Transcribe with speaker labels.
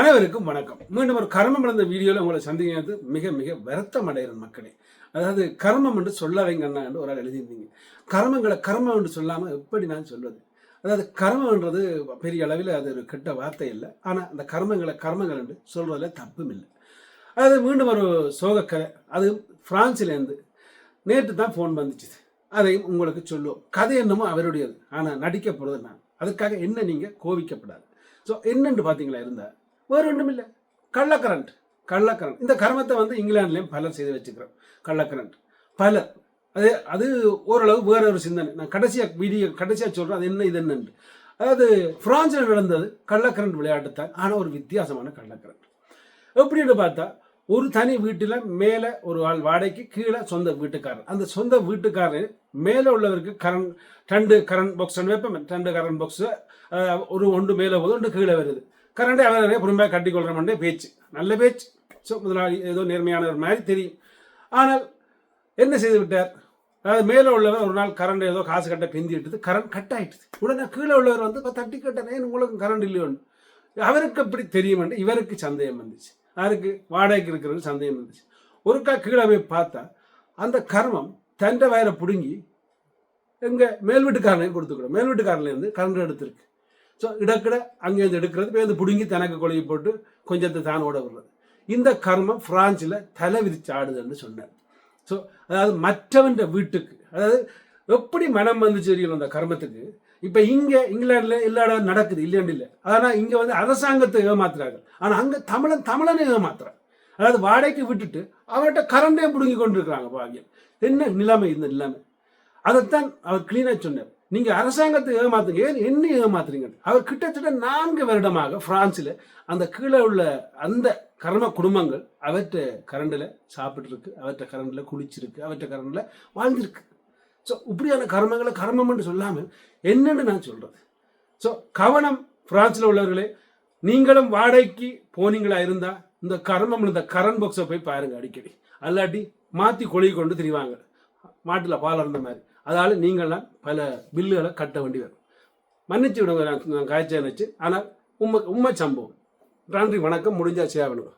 Speaker 1: அனைவருக்கும் வணக்கம். மீண்டும் ஒரு கர்மம் நடந்த வீடியோவில் உங்களை சந்திக்கிறது மிக மிக வருத்தம் அடைகிற மக்களே. அதாவது கர்மம் என்று சொல்ல வைங்கண்ணா என்று ஒரு ஆள் எழுதியிருந்தீங்க. கர்மங்களை கர்மம் என்று சொல்லாமல் எப்படி நான் சொல்வது? அதாவது கர்மம்ன்றது பெரிய அளவில் அது ஒரு கெட்ட வார்த்தை இல்லை ஆனால் அந்த கர்மங்களை கர்மங்கள் என்று சொல்கிறதுல தப்பும் இல்லை. அதாவது மீண்டும் ஒரு சோகக்கரை அது ஃப்ரான்ஸிலேருந்து நேற்று தான் ஃபோன் வந்துச்சு. அதையும் உங்களுக்கு சொல்லுவோம். கதை என்னமோ அவருடையது. ஆனால் நடிக்க போகிறது நான். அதுக்காக என்ன நீங்கள் கோவிக்கப்படாது. ஸோ என்னென்று பார்த்தீங்களா இருந்தால் வேறு ஒன்றும் இல்லை. கள்ளக்கரண்ட் கள்ளக்கரண்ட் இந்த கர்மத்தை வந்து இங்கிலாந்துலேயும் பலர் செய்து வச்சுக்கிறோம் கள்ளக்கரண்ட் பலர் அது அது ஓரளவு வேற ஒரு சிந்தனை. நான் கடைசியாக வீடியோ கடைசியாக சொல்கிறேன் அது என்ன இது என்னன்னு. அதாவது பிரான்சில் நடந்தது கள்ளக்கரண்ட் விளையாட்டு தான் ஆனால் ஒரு வித்தியாசமான கள்ளக்கரண்ட் எப்படின்னு பார்த்தா ஒரு தனி வீட்டில் மேலே ஒரு ஆள் வாடகைக்கு கீழே சொந்த வீட்டுக்காரர். அந்த சொந்த வீட்டுக்காரர் மேலே உள்ளவருக்கு கரண்ட் ரெண்டு கரண்ட் பாக்ஸ் வைப்பேன் ரெண்டு கரண்ட் பாக்ஸு ஒரு ஒன்று மேலே போகுது ஒன்று கீழே வருது. கரண்டே அவரே பொறுமையாக கட்டி கொள்கிறோம்னே பேச்சு. நல்ல பேச்சு. ஸோ முதலாளி ஏதோ நேர்மையானவர் மாதிரி தெரியும். ஆனால் என்ன செய்து விட்டார்? அதாவது மேலே உள்ளவர் ஒரு நாள் கரண்ட் ஏதோ காசு கட்ட பிந்தி விட்டது கரண்ட் கட் ஆயிட்டுது உடனே கீழே உள்ளவர் வந்து இப்போ தட்டி கட்டனே உங்களுக்கு கரண்ட் இல்லையோன்னு அவருக்கு எப்படி தெரியும் இவருக்கு சந்தேகம் வந்துச்சு. யாருக்கு? வாடகைக்கு இருக்கிறவருக்கு சந்தேகம் வந்துச்சு. ஒருக்கா கீழே போய் பார்த்தா அந்த கர்மம் தண்டை வயலை பிடுங்கி எங்கள் மேல் வீட்டுக்காரனையும் கொடுத்துக்கிறோம் மேல் வீட்டுக்காரன்லேருந்து கரண்ட் எடுத்திருக்கு. ஸோ இடக்கிட அங்கேருந்து எடுக்கிறது போய் வந்து பிடுங்கி தனக்கு கொலையை போட்டு கொஞ்சத்தை தான் ஓட விடுறது. இந்த கர்மம் பிரான்சில் தலை விரிச்சு ஆடுதுன்னு சொன்னார். ஸோ அதாவது மற்றவன் வீட்டுக்கு அதாவது எப்படி மனம் வந்துச்சு தெரியும் அந்த கர்மத்துக்கு? இப்போ இங்கே இங்கிலாண்டில் எல்லா இடம் நடக்குது இல்லையாண்டு இல்லை. ஆனால் இங்கே வந்து அரசாங்கத்தை ஏமாத்துறாங்க ஆனால் அங்கே தமிழன் தமிழனை ஏமாத்துறான். அதாவது வாடகைக்கு விட்டுட்டு அவர்கிட்ட கரண்டே பிடுங்கி கொண்டு இருக்கிறாங்க பாக்கியம் என்ன நிலைமை இந்த நிலைமை? அதைத்தான் அவர் கிளீனாக சொன்னார். நீங்க அரசாங்கத்தை ஏமாத்துங்க. ஏன் என்ன ஏமாத்துறீங்க? அவர் கிட்டத்தட்ட நான்கு வருடமாக பிரான்சில் அந்த கீழே உள்ள அந்த கர்ம குடும்பங்கள் அவற்ற கரண்டில் சாப்பிட்டுருக்கு. அவற்ற கரண்டில் குளிச்சிருக்கு. அவற்ற கரண்டில் வாழ்ந்திருக்கு. ஸோ இப்படியான கர்மங்களை கர்மம்னு சொல்லாமல் என்னன்னு நான் சொல்றது. ஸோ கவனம் பிரான்ஸில் உள்ளவர்களே நீங்களும் வாடகைக்கு போனீங்களா இருந்தால் இந்த கர்மம் இந்த கரண் பாக்ஸை போய் பாருங்க அடிக்கடி. அல்லாட்டி மாற்றி கொழி கொண்டு திரிவாங்க. மாட்டில் பால் இருந்த மாதிரி. அதால் நீங்கள்லாம் பல பில்லுகளை கட்ட வேண்டி வரும். மன்னிச்சு விடுங்க நான் காய்ச்சல் வச்சு ஆனால் உண்மை உண்மை சம்பவம். நன்றி வணக்கம். முடிஞ்சால் சேவனுங்க